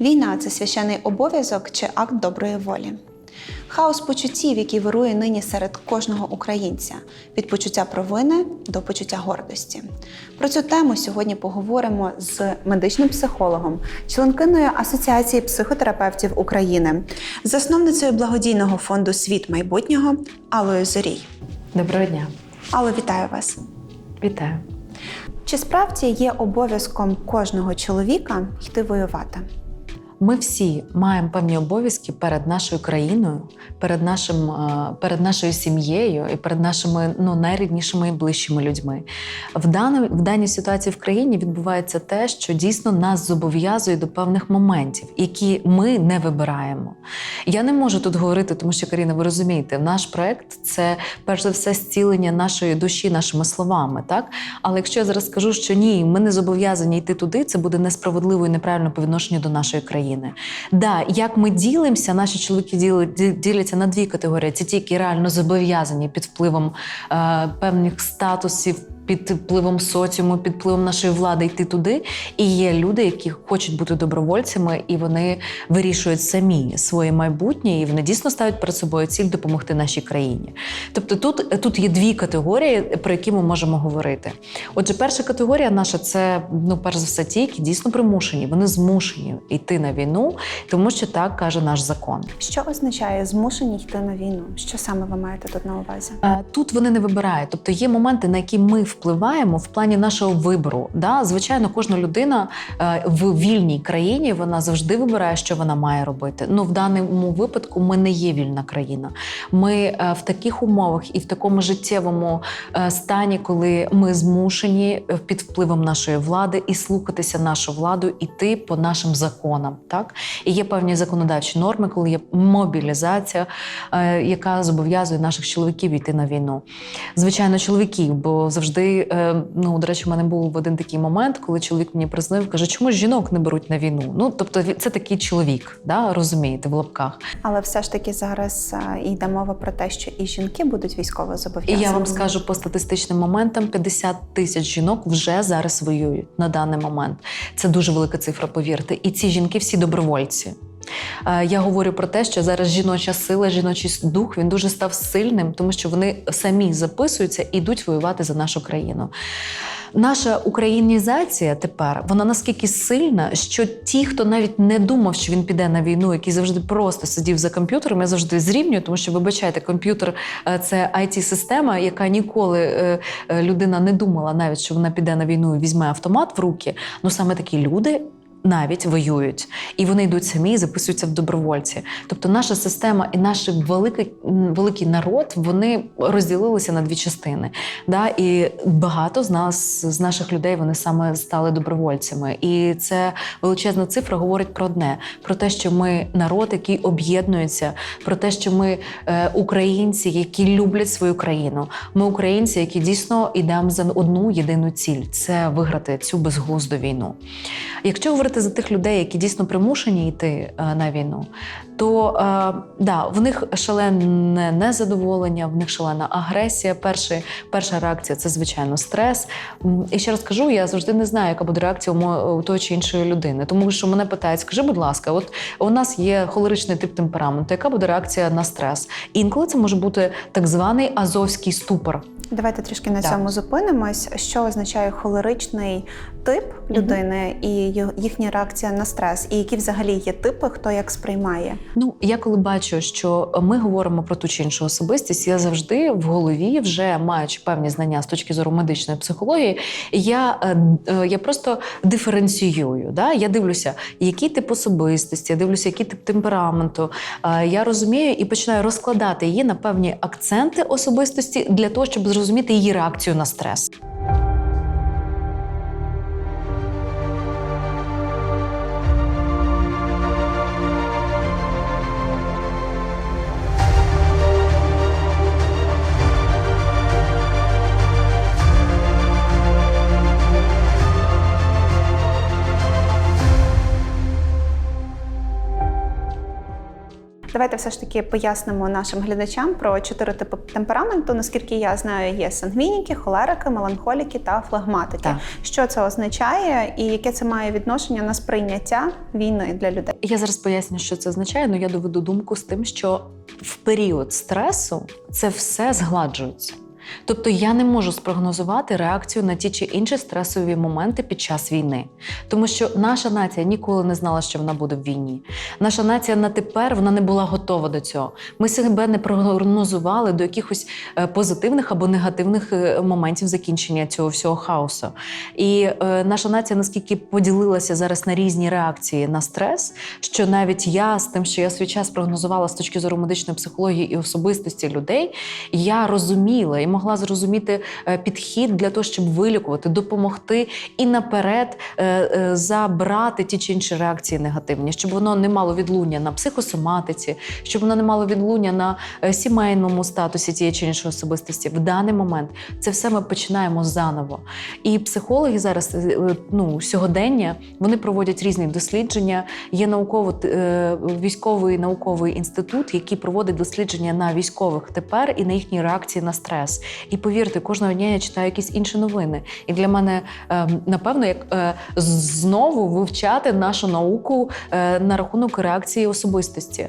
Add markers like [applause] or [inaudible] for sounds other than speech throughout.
Війна це священий обов'язок чи акт доброї волі. Хаос почуттів, який вирує нині серед кожного українця, від почуття провини до почуття гордості. Про цю тему сьогодні поговоримо з медичним психологом, членкиною Асоціації психотерапевтів України, засновницею благодійного фонду Світ майбутнього Аллою Зорій. Доброго дня, Алло, вітаю вас! вітаю. Чи справді є обов'язком кожного чоловіка йти воювати? Ми всі маємо певні обов'язки перед нашою країною, перед нашим, е, перед нашою сім'єю і перед нашими ну, найріднішими і ближчими людьми. В, даній, в даній ситуації в країні відбувається те, що дійсно нас зобов'язує до певних моментів, які ми не вибираємо. Я не можу тут говорити, тому що Каріна, ви розумієте, наш проект це перш за все зцілення нашої душі нашими словами. Так, але якщо я зараз скажу, що ні, ми не зобов'язані йти туди, це буде несправедливо і неправильно по відношенню до нашої країни. Да, як ми ділимося, наші чоловіки діляться на дві категорії: це ті, які реально зобов'язані під впливом е, певних статусів. Під впливом соціуму, під впливом нашої влади йти туди. І є люди, які хочуть бути добровольцями, і вони вирішують самі своє майбутнє, і вони дійсно ставлять перед собою ціль допомогти нашій країні. Тобто тут, тут є дві категорії, про які ми можемо говорити. Отже, перша категорія наша це ну, перш за все, ті, які дійсно примушені, вони змушені йти на війну, тому що так каже наш закон. Що означає змушені йти на війну? Що саме ви маєте тут на увазі? Е, Тут вони не вибирають, тобто є моменти, на які ми впливаємо в плані нашого вибору. Да? Звичайно, кожна людина е, в вільній країні вона завжди вибирає, що вона має робити. Ну в даному випадку ми не є вільна країна. Ми е, в таких умовах і в такому життєвому е, стані, коли ми змушені під впливом нашої влади і слухатися нашу владу, іти по нашим законам. Так і є певні законодавчі норми, коли є мобілізація, яка зобов'язує наших чоловіків йти на війну. Звичайно, чоловіків, бо завжди, е, ну до речі, в мене був один такий момент, коли чоловік мені признав, каже, чому жінок не беруть на війну? Ну тобто, це такий чоловік, да, розумієте, в лапках. Але все ж таки зараз йде мова про те, що і жінки будуть військово І я вам скажу по статистичним моментам: 50 тисяч жінок вже зараз воюють на даний момент. Це дуже велика цифра, повірте. І ці жінки всі добровольці. Е, Я говорю про те, що зараз жіноча сила, жіночий дух він дуже став сильним, тому що вони самі записуються і йдуть воювати за нашу країну. Наша українізація тепер вона наскільки сильна, що ті, хто навіть не думав, що він піде на війну, який завжди просто сидів за комп'ютером, я завжди зрівнюю, тому що вибачайте, комп'ютер е, це it система яка ніколи е, людина не думала навіть, що вона піде на війну і візьме автомат в руки. Ну саме такі люди. Навіть воюють, і вони йдуть самі записуються в добровольці. Тобто, наша система і наш великий, великий народ вони розділилися на дві частини. Да? І багато з нас, з наших людей, вони саме стали добровольцями. І це величезна цифра говорить про одне: про те, що ми народ, який об'єднується, про те, що ми е, українці, які люблять свою країну. Ми українці, які дійсно йдемо за одну єдину ціль це виграти цю безглузду війну. Якщо говорити за тих людей, які дійсно примушені йти е, на війну, то е, да, в них шалене незадоволення, в них шалена агресія. Перший, перша реакція це звичайно стрес. І ще раз кажу, я завжди не знаю, яка буде реакція у тої чи іншої людини. Тому що мене питають, скажи, будь ласка, от у нас є холеричний тип темпераменту, яка буде реакція на стрес? Інколи це може бути так званий азовський ступор. Давайте трішки на Так. цьому зупинимось. Що означає холеричний тип людини і ї- їхня реакція на стрес, і які взагалі є типи, хто як сприймає? Ну, я коли бачу, що ми говоримо про ту чи іншу особистість, я завжди в голові, вже маючи певні знання з точки зору медичної психології, я, е, е, я просто диференціюю. Да? Я дивлюся, який тип особистості, я дивлюся, який тип темпераменту. Е, Я розумію і починаю розкладати її на певні акценти особистості для того, щоб зрозуміти її реакцію на стрес. Давайте все ж таки пояснимо нашим глядачам про чотири типи темпераменту. Наскільки я знаю, є сангвініки, холерики, меланхоліки та флагматики. Так. Що це означає і яке це має відношення на сприйняття війни для людей? Я зараз поясню, що це означає, але я доведу думку з тим, що в період стресу це все згладжується. Тобто я не можу спрогнозувати реакцію на ті чи інші стресові моменти під час війни, тому що наша нація ніколи не знала, що вона буде в війні. Наша нація на тепер вона не була готова до цього. Ми себе не прогнозували до якихось е, позитивних або негативних е, моментів закінчення цього всього хаосу. І е, наша нація наскільки поділилася зараз на різні реакції на стрес, що навіть я з тим, що я свій час прогнозувала з точки зору медичної психології і особистості людей, я розуміла і могла зрозуміти е, підхід для того, щоб вилікувати, допомогти і наперед е, е, забрати ті чи інші реакції негативні, щоб воно не мало відлуння на психосоматиці, щоб воно не мало відлуння на сімейному статусі тієї чи іншої особистості. В даний момент це все ми починаємо заново. І психологи зараз ну, сьогодення вони проводять різні дослідження. Є науково е, військовий науковий інститут, який проводить дослідження на військових тепер і на їхні реакції на стрес. І повірте, кожного дня я читаю якісь інші новини. І для мене е, напевно, як е, знову вивчати нашу науку е, на рахунок реакції особистості.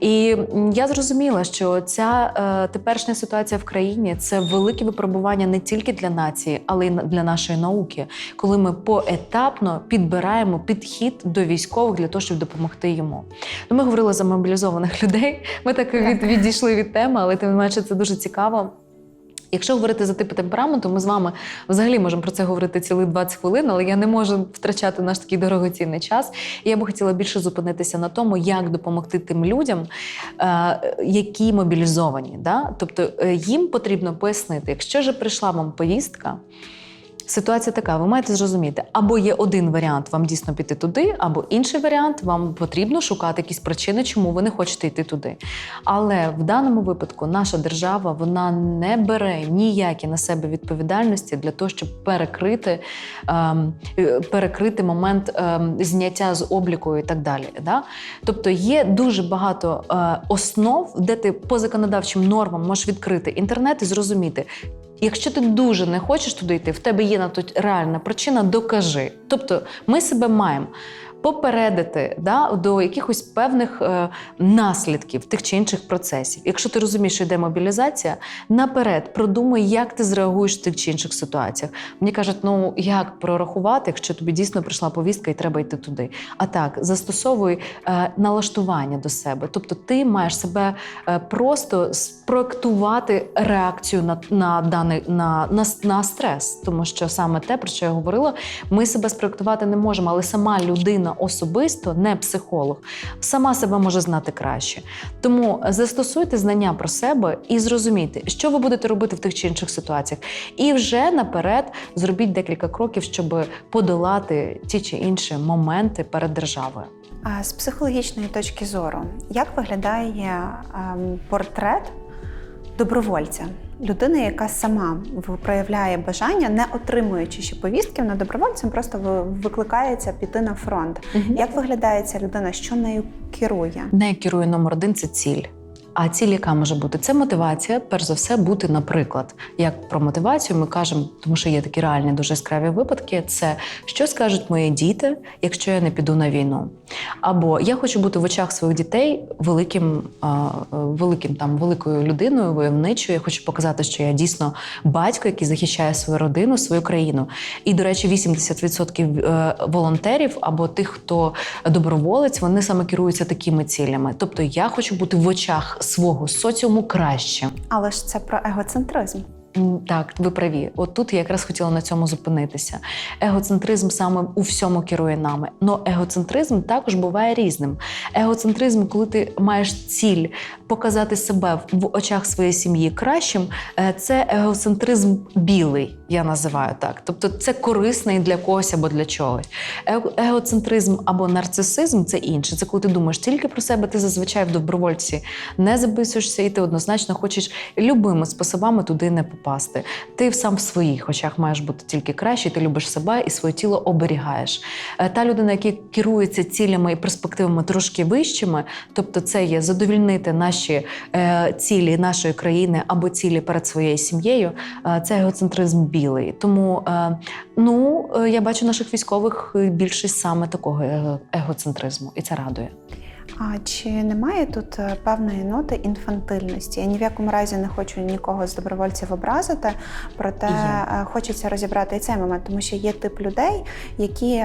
І я зрозуміла, що ця е, теперішня ситуація в країні це велике випробування не тільки для нації, але й для нашої науки, коли ми поетапно підбираємо підхід до військових для того, щоб допомогти йому. Ну, ми говорили за мобілізованих людей. Ми так від, відійшли від теми, але тим не менше це дуже цікаво. Якщо говорити за типи темпераменту, ми з вами взагалі можемо про це говорити цілих 20 хвилин, але я не можу втрачати наш такий дорогоцінний час. І я би хотіла більше зупинитися на тому, як допомогти тим людям, е, які мобілізовані. Да? Тобто е, їм потрібно пояснити, якщо ж прийшла вам повістка. Ситуація така, ви маєте зрозуміти, або є один варіант вам дійсно піти туди, або інший варіант вам потрібно шукати якісь причини, чому ви не хочете йти туди. Але в даному випадку наша держава вона не бере ніякі на себе відповідальності для того, щоб перекрити, ем, е, перекрити момент ем, зняття з обліку і так далі. Да? Тобто є дуже багато е, основ, де ти по законодавчим нормам можеш відкрити інтернет і зрозуміти. Якщо ти дуже не хочеш туди йти, в тебе є на то реальна причина, докажи. Тобто ми себе маємо попередити да, до якихось певних е, наслідків тих чи інших процесів. Якщо ти розумієш, що йде мобілізація, наперед продумай, як ти зреагуєш в тих чи інших ситуаціях. Мені кажуть, ну як прорахувати, якщо тобі дійсно прийшла повістка і треба йти туди. А так, застосовуй е, налаштування до себе. Тобто ти маєш себе е, просто спроектувати реакцію на, на даний на, на, на стрес, тому що саме те, про що я говорила, ми себе спроектувати не можемо, але сама людина особисто, не психолог, сама себе може знати краще. Тому застосуйте знання про себе і зрозумійте, що ви будете робити в тих чи інших ситуаціях. І вже наперед зробіть декілька кроків, щоб подолати ті чи інші моменти перед державою. А з психологічної точки зору, як виглядає ем, портрет добровольця? Людини, яка сама проявляє бажання, не отримуючи ще повістки, вона добровольцем просто викликається піти на фронт. Як виглядає ця людина? Що нею керує? Нею керує номер один це ціль. А ціль, яка може бути? Це мотивація, перш за все, бути, наприклад, як про мотивацію ми кажемо, тому що є такі реальні дуже яскраві випадки. Це що скажуть мої діти, якщо я не піду на війну. Або я хочу бути в очах своїх дітей великим, великим там великою людиною, войовничою. Я хочу показати, що я дійсно батько, який захищає свою родину, свою країну. І, до речі, 80% е, волонтерів або тих, хто доброволець, вони саме керуються такими цілями. Тобто, я хочу бути в очах свого соціуму краще. Але ж це про егоцентризм. Так, ви праві. От тут я якраз хотіла на цьому зупинитися. Егоцентризм саме у всьому керує нами. Но егоцентризм також буває різним. Егоцентризм, коли ти маєш ціль показати себе в очах своєї сім'ї кращим, е, це егоцентризм білий, я називаю так. Тобто це корисний для когось або для чогось. Егоцентризм або нарцисизм це інше. Це коли ти думаєш тільки про себе, ти зазвичай в добровольці не записуєшся, і ти однозначно хочеш любими способами туди не попасти. Впасти. Ти сам в своїх очах маєш бути тільки кращий, ти любиш себе і своє тіло оберігаєш. Е, Та людина, яка керується цілями і перспективами трошки вищими, тобто це є задовільнити наші е, цілі нашої країни або цілі перед своєю сім'єю, е, це егоцентризм білий. Тому ну я бачу наших військових більшість саме такого его- егоцентризму, і це радує. А чи немає тут е, певної ноти інфантильності? Я ні в якому разі не хочу нікого з добровольців образити, проте Є. е, хочеться розібрати і цей момент, тому що є тип людей, які.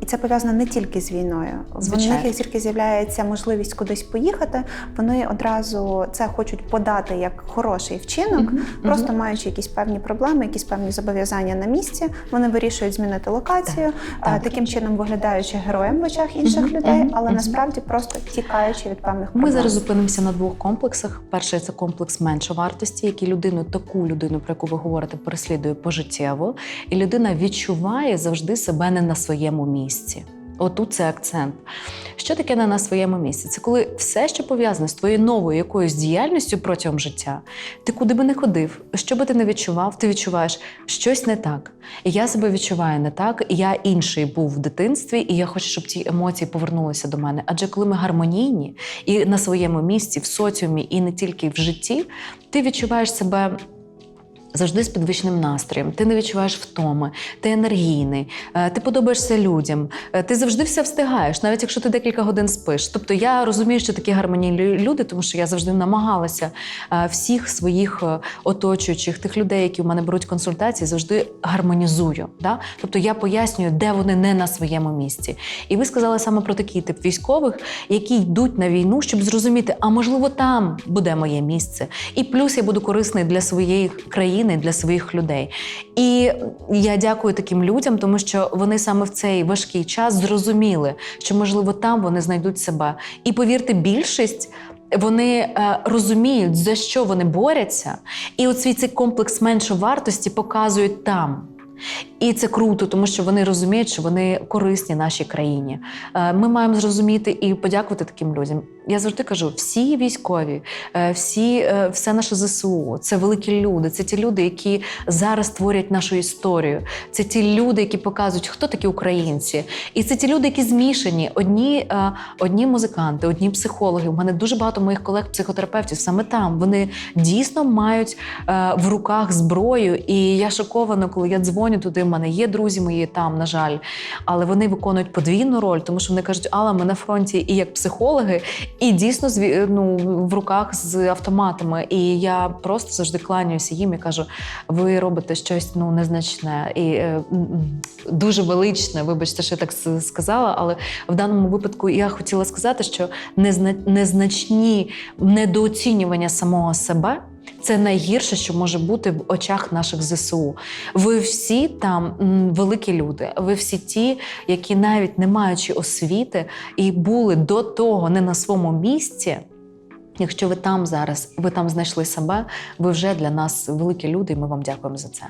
І це пов'язано не тільки з війною. В них як тільки з'являється можливість кудись поїхати, вони одразу це хочуть подати як хороший вчинок, Мгм, просто мгм. маючи якісь певні проблеми, якісь певні зобов'язання на місці. Вони вирішують змінити локацію, е, так. таким чином виглядаючи героєм в очах інших Мгм, людей, але мгм. насправді просто тікаючи від певних проблем. Ми зараз зупинимося на двох комплексах. Перший це комплекс меншовартості, який людину, таку людину, про яку ви говорите, переслідує пожиттєво, і людина відчуває завжди себе не на своєму місці. Отут це акцент. Що таке не на своєму місці? Це коли все, що пов'язане з твоєю новою якоюсь діяльністю протягом життя, ти куди би не ходив, що би ти не відчував, ти відчуваєш щось не так. І я себе відчуваю не так, я інший був в дитинстві, і я хочу, щоб ці емоції повернулися до мене. Адже коли ми гармонійні і на своєму місці, в соціумі, і не тільки в житті, ти відчуваєш себе. Завжди з підвищеним настроєм, ти не відчуваєш втоми, ти енергійний, е, ти подобаєшся людям, е, ти завжди все встигаєш, навіть якщо ти декілька годин спиш. Тобто я розумію, що такі гармонійні люди, тому що я завжди намагалася е, всіх своїх оточуючих, тих людей, які у мене беруть консультації, завжди гармонізую. Да? Тобто я пояснюю, де вони не на своєму місці. І ви сказали саме про такий тип військових, які йдуть на війну, щоб зрозуміти, а можливо, там буде моє місце. І плюс я буду корисний для своєї країни, для своїх людей. І я дякую таким людям, тому що вони саме в цей важкий час зрозуміли, що можливо там вони знайдуть себе. І повірте, більшість. Вони е, розуміють, за що вони борються, і от свій цей комплекс меншовартості показують там. І це круто, тому що вони розуміють, що вони корисні нашій країні. Е, Ми маємо зрозуміти і подякувати таким людям. Я завжди кажу: всі військові, е, всі, е, все наше ЗСУ це великі люди. Це ті люди, які зараз творять нашу історію. Це ті люди, які показують, хто такі українці. І це ті люди, які змішані. Одні, одні музиканти, одні психологи. У мене дуже багато моїх колег-психотерапевтів саме там. Вони дійсно мають в руках зброю. І я шокована, коли я дзвоню туди. У мене є друзі мої там, на жаль, але вони виконують подвійну роль, тому що вони кажуть, Алла, ми на фронті і як психологи, і дійсно ну, в руках з автоматами. І я просто завжди кланяюся їм і кажу: ви робите щось ну незначне і е, дуже величне. Вибачте, що я так сказала, але в даному випадку я хотіла сказати, що незна- незначні недооцінювання самого себе. Це найгірше, що може бути в очах наших ЗСУ. Ви всі там великі люди. Ви всі ті, які навіть не маючи освіти і були до того не на своєму місці. Якщо ви там зараз, ви там знайшли себе, ви вже для нас великі люди, і ми вам дякуємо за це.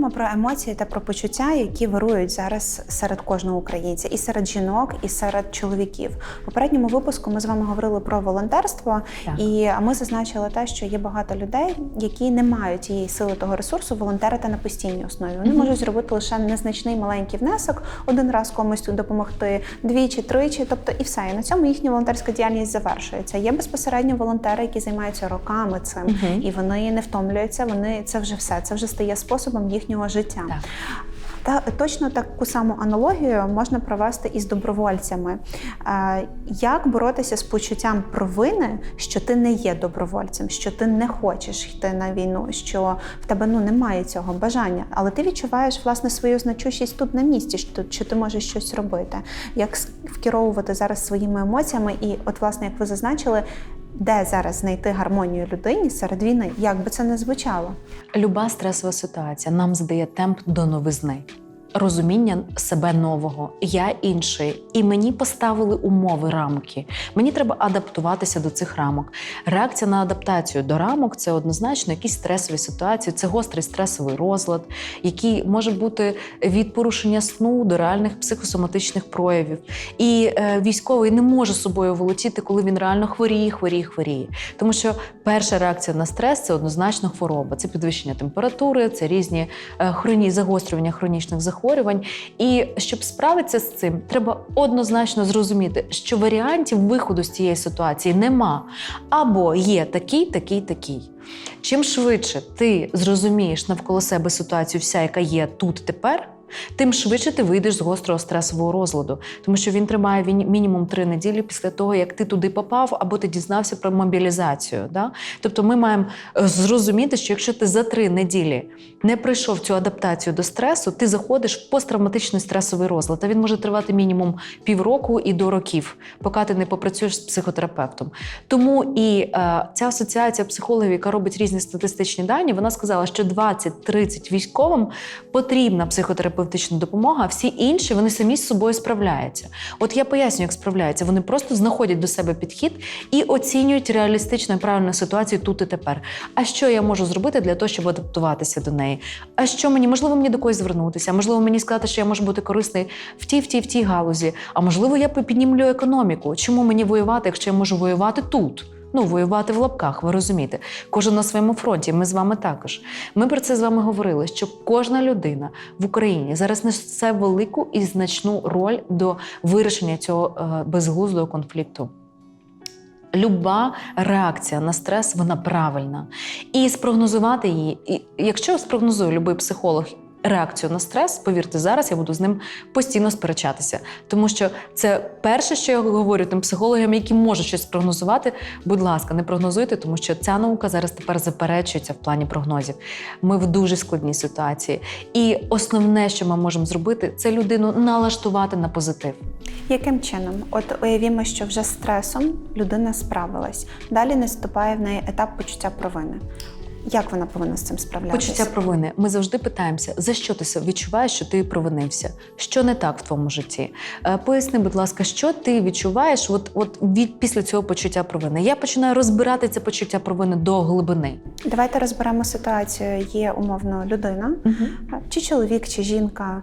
Поговоримо про емоції та про почуття, які вирують зараз серед кожного українця, і серед жінок, і серед чоловіків. В попередньому випуску ми з вами говорили про волонтерство, Так. і ми зазначили те, що є багато людей, які не мають тієї сили того ресурсу волонтерити на постійній основі. Вони Мгм. можуть зробити лише незначний маленький внесок, один раз комусь допомогти, двічі, тричі, тобто і все. І на цьому їхня волонтерська діяльність завершується. Є безпосередньо волонтери, які займаються роками цим, Мгм. і вони не втомлюються. Вони це вже все. Це вже стає способом їхнього життя. Так. Та точно таку саму аналогію можна провести і з добровольцями. Е, Як боротися з почуттям провини, що ти не є добровольцем, що ти не хочеш йти на війну, що в тебе ну немає цього бажання, але ти відчуваєш власне свою значущість тут на місці, що, що ти можеш щось робити. Як с- вкеровувати зараз своїми емоціями, і от, власне, як ви зазначили, де зараз знайти гармонію людині серед війни, як би це не звучало. Люба стресова ситуація нам здає темп до новизни. Розуміння себе нового, я інший, і мені поставили умови рамки. Мені треба адаптуватися до цих рамок. Реакція на адаптацію до рамок це однозначно якісь стресові ситуації, це гострий стресовий розлад, який може бути від порушення сну до реальних психосоматичних проявів. І е, військовий не може собою волотіти, коли він реально хворіє, хворіє, хворіє. Тому що перша реакція на стрес це однозначно хвороба, це підвищення температури, це різні е, хроні загострювання хронічних захворювань. І щоб справитися з цим, треба однозначно зрозуміти, що варіантів виходу з цієї ситуації нема. Або є такий, такий, такий. Чим швидше ти зрозумієш навколо себе ситуацію, вся, яка є тут тепер. Тим швидше ти вийдеш з гострого стресового розладу, тому що він тримає мінімум три неділі після того, як ти туди попав, або ти дізнався про мобілізацію. Да? Тобто ми маємо е, зрозуміти, що якщо ти за три неділі не пройшов цю адаптацію до стресу, ти заходиш в посттравматичний стресовий розлад. А він може тривати мінімум півроку і до років, поки ти не попрацюєш з психотерапевтом. Тому і е, ця асоціація психологів, яка робить різні статистичні дані, вона сказала, що 20-30 військовим потрібна психотерапевтична допомога, а всі інші вони самі з собою справляються. От я поясню, як справляються. Вони просто знаходять до себе підхід і оцінюють реалістично і правильну ситуацію тут і тепер. А що я можу зробити для того, щоб адаптуватися до неї? А що мені можливо мені до когось звернутися? Можливо, мені сказати, що я можу бути корисний в тій, в тій, в тій галузі. А можливо, я піднімлю економіку. Чому мені воювати, якщо я можу воювати тут? Ну, воювати в лапках, ви розумієте. Кожен на своєму фронті. Ми з вами також. Ми про це з вами говорили, що кожна людина в Україні зараз несе велику і значну роль до вирішення цього е, безглуздого конфлікту. Люба реакція на стрес вона правильна. І спрогнозувати її, і якщо спрогнозує будь-який психолог реакцію на стрес, повірте, зараз я буду з ним постійно сперечатися. Тому що це перше, що я говорю тим психологам, які можуть щось спрогнозувати. Будь ласка, не прогнозуйте, тому що ця наука зараз тепер заперечується в плані прогнозів. Ми в дуже складній ситуації. І основне, що ми можемо зробити, це людину налаштувати на позитив. Яким чином? От уявімо, що вже стресом людина справилась. Далі наступає в неї етап почуття провини. Як вона повинна з цим справлятися? Почуття провини. Ми завжди питаємося, за що ти відчуваєш, що ти провинився? Що не так в твоєму житті? Е, Поясни, будь ласка, що ти відчуваєш от, от від після цього почуття провини? Я починаю розбирати це почуття провини до глибини. Давайте розберемо ситуацію. Є умовно людина, чи чоловік, чи жінка.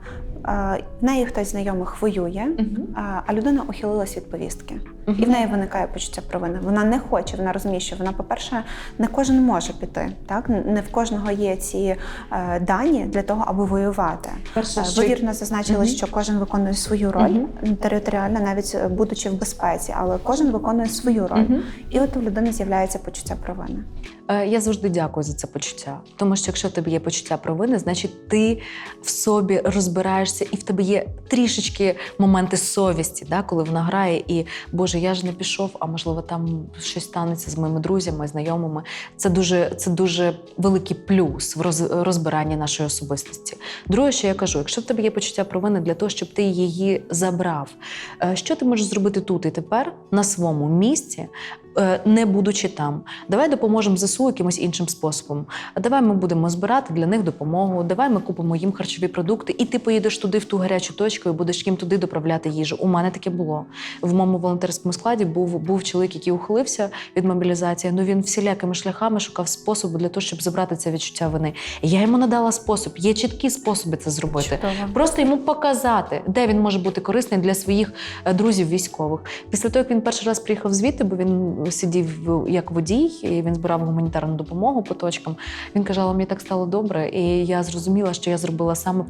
В неї хтось знайомих воює, а- а людина ухилилась від повістки. І в неї виникає почуття провини. Вона не хоче, вона розуміє, що вона, по-перше, не кожен може піти. Так не в кожного є ці е, дані для того, аби воювати. Перше, що- Ви вірно зазначили, Мгм. що кожен виконує свою роль територіально, навіть будучи в безпеці, але кожен виконує свою роль. Мгм. І от у людини з'являється почуття провини. Е, Я завжди дякую за це почуття. Тому що якщо в тебе є почуття провини, значить ти в собі розбираєшся, і в тебе є трішечки моменти совісті, да, коли вона грає, і Боже, я ж не пішов, а можливо, там щось станеться з моїми друзями, знайомими. Це дуже, це дуже великий плюс в розбиранні нашої особистості. Друге, що я кажу, якщо в тебе є почуття провини для того, щоб ти її забрав, е, що ти можеш зробити тут і тепер на своєму місці, е, не будучи там? Давай допоможемо ЗСУ якимось іншим способом. Давай ми будемо збирати для них допомогу. Давай ми купимо їм харчові продукти, і ти поїдеш туди в ту гарячу точку і будеш їм туди доправляти їжу. У мене таке було. В моєму волонтерському складі був, був чоловік, який ухилився від мобілізації. Ну він всілякими шляхами шукав способу для того, щоб забрати це відчуття вини. Я йому надала спосіб. Є чіткі способи це зробити. Чудово. Просто йому показати, де він може бути корисний для своїх е, друзів військових. Після того, як він перший раз приїхав звідти, бо він сидів як водій, і він збирав гуманітарну допомогу по точкам. Він каже, але мені так стало добре, і я зрозуміла, що я зробила саме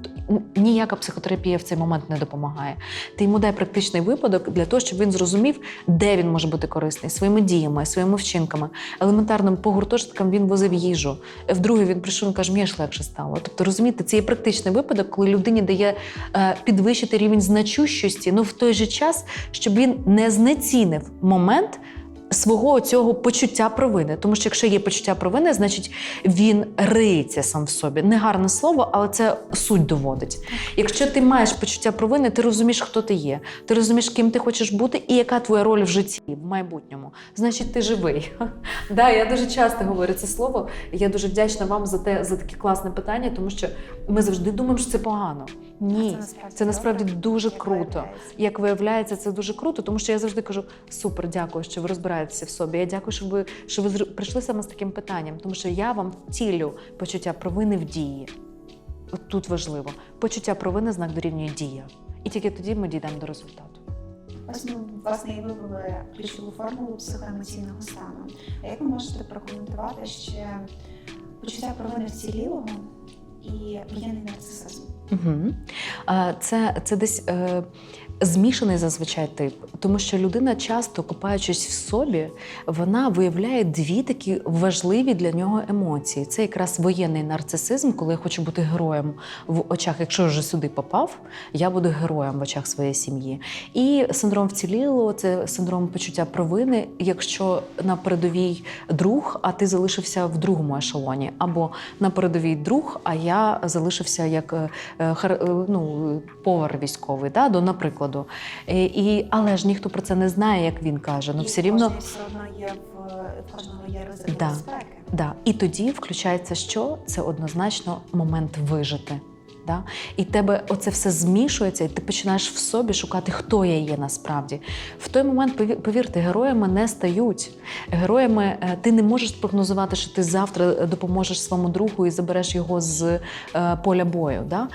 ніяка психотерапія в цей момент не допомагає. Ти йому дай практичний випадок для того, щоб він зрозумів, де він може бути корисний своїми діями, своїми вчинками. Елементарним по гуртожиткам він возив їжу. Вдруге він прийшов і каже, мені ж легше стало. Тобто, розумієте, це є практичний випадок, коли людині дає е, підвищити рівень значущості, ну в той же час, щоб він не знецінив момент. Свого цього почуття провини. Тому що якщо є почуття провини, значить він риється сам в собі. Негарне слово, але це суть доводить. Якщо ти маєш почуття провини, ти розумієш, хто ти є, ти розумієш, ким ти хочеш бути і яка твоя роль в житті в майбутньому. Значить, ти живий. [laughs] Да, я дуже часто говорю це слово. Я дуже вдячна вам за те за таке класне питання, тому що ми завжди думаємо, що це погано. Ні, це насправді дуже круто. Як виявляється, це дуже круто, тому що я завжди кажу: супер, дякую, що ви розбираєтеся в собі. Я дякую, що ви що ви прийшли саме з таким питанням, тому що я вам втілю почуття провини в дії. От тут важливо. Почуття провини знак дорівнює дія. І тільки тоді ми дійдемо до результату. Ось ми власне і вивели ключову формулу психоемоційного стану. А як ви можете прокоментувати ще почуття провини вцілілого і воєнний нарцисизм? Угу. Це, це десь е, змішаний зазвичай тип, тому що людина, часто копаючись в собі, вона виявляє дві такі важливі для нього емоції. Це якраз воєнний нарцисизм, коли я хочу бути героєм в очах. Якщо вже сюди попав, я буду героєм в очах своєї сім'ї. І синдром вцілілого це синдром почуття провини, якщо на передовій друг, а ти залишився в другому ешелоні, або на передовій друг, а я залишився як е, е, е, ну, повар військовий, да, до наприкладу. Е, І, але ж ніхто про це не знає, як він каже. Ну, І все рівно. все одно є в, кожного є ризик Да. безпеки. Да. І тоді включається що? Це однозначно момент вижити. Да? І тебе оце все змішується, і ти починаєш в собі шукати, хто я є насправді. В той момент, повірте, героями не стають. Героями е, ти не можеш прогнозувати, що ти завтра допоможеш своєму другу і забереш його з е, поля бою. Да?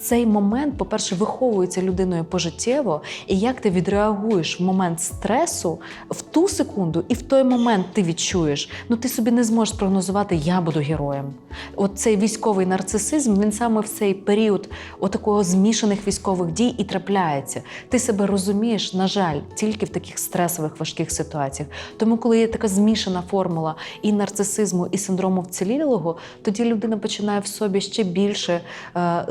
Цей момент, по-перше, виховується людиною пожиттєво, і як ти відреагуєш в момент стресу в ту секунду, і в той момент ти відчуєш, ну ти собі не зможеш прогнозувати, я буду героєм. От цей військовий нарцисизм, він саме в цей період отакого змішаних військових дій і трапляється. Ти себе розумієш, на жаль, тільки в таких стресових важких ситуаціях. Тому, коли є така змішана формула і нарцисизму, і синдрому вцілілого, тоді людина починає в собі ще більше е,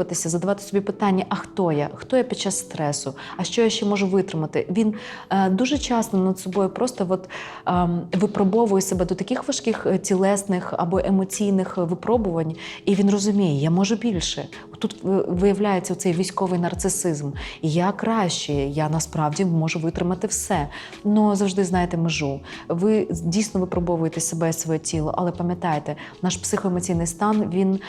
допитуватися, задавати собі питання: а хто я? Хто я під час стресу? А що я ще можу витримати? Він е, дуже часто над собою просто от, е, випробовує себе до таких важких е, тілесних або емоційних е, випробувань, і він розуміє, я можу більше. Тут е, виявляється цей військовий нарцисизм. Я краще, я насправді можу витримати все. Ну завжди знаєте межу. Ви дійсно випробовуєте себе своє тіло, але пам'ятайте, наш психоемоційний стан він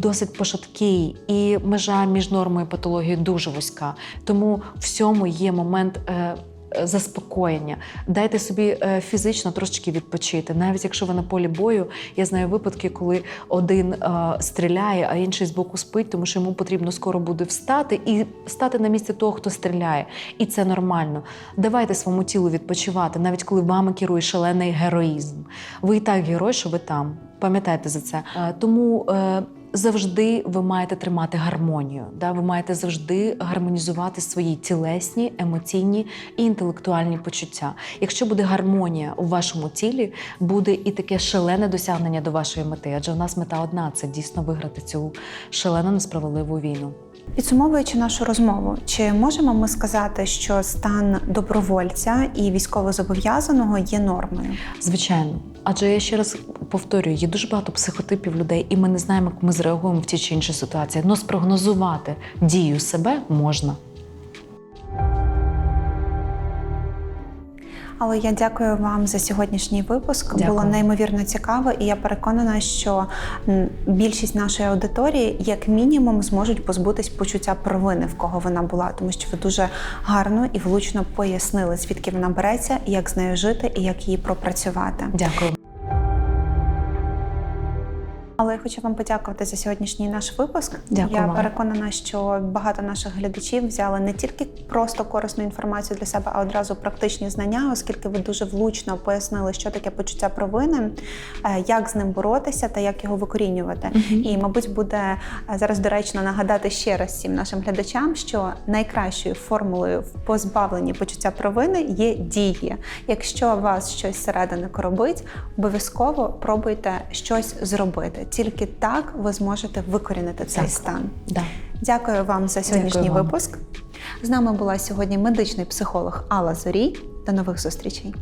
досить пошаткий, і межа між нормою і патологією дуже вузька. Тому всьому є момент. Е, Заспокоєння, дайте собі е, фізично трошечки відпочити. Навіть якщо ви на полі бою, я знаю випадки, коли один е, стріляє, а інший з боку спить, тому що йому потрібно скоро буде встати і стати на місці того, хто стріляє. І це нормально. Давайте своєму тілу відпочивати, навіть коли вами керує шалений героїзм. Ви і так герой, що ви там. Пам'ятайте за це. Е, Тому е, завжди ви маєте тримати гармонію. Да? Ви маєте завжди гармонізувати свої тілесні, емоційні і інтелектуальні почуття. Якщо буде гармонія у вашому тілі, буде і таке шалене досягнення до вашої мети. Адже в нас мета одна це дійсно виграти цю шалену несправедливу війну. Підсумовуючи нашу розмову, чи можемо ми сказати, що стан добровольця і військовозобов'язаного є нормою? Звичайно, адже я ще раз повторюю, є дуже багато психотипів людей, і ми не знаємо, як ми зреагуємо в ті чи інші ситуації. Но спрогнозувати дію себе можна. Але я дякую вам за сьогоднішній випуск. Дякую. Було неймовірно цікаво, і я переконана, що більшість нашої аудиторії, як мінімум, зможуть позбутись почуття провини, в кого вона була, тому що ви дуже гарно і влучно пояснили, звідки вона береться, як з нею жити і як її пропрацювати. Дякую. Але я хочу вам подякувати за сьогоднішній наш випуск. Дякую я переконана, що багато наших глядачів взяли не тільки просто корисну інформацію для себе, а одразу практичні знання, оскільки ви дуже влучно пояснили, що таке почуття провини, е, як з ним боротися та як його викорінювати. І, мабуть, буде е, зараз доречно нагадати ще раз всім нашим глядачам, що найкращою формулою в позбавленні почуття провини є дії. Якщо вас щось зсередини коробить, обов'язково пробуйте щось зробити. Тільки так ви зможете викорінити цей Так. стан. Да. Дякую вам за сьогоднішній Дякую вам. випуск. З нами була сьогодні медичний психолог Алла Зорій. До нових зустрічей!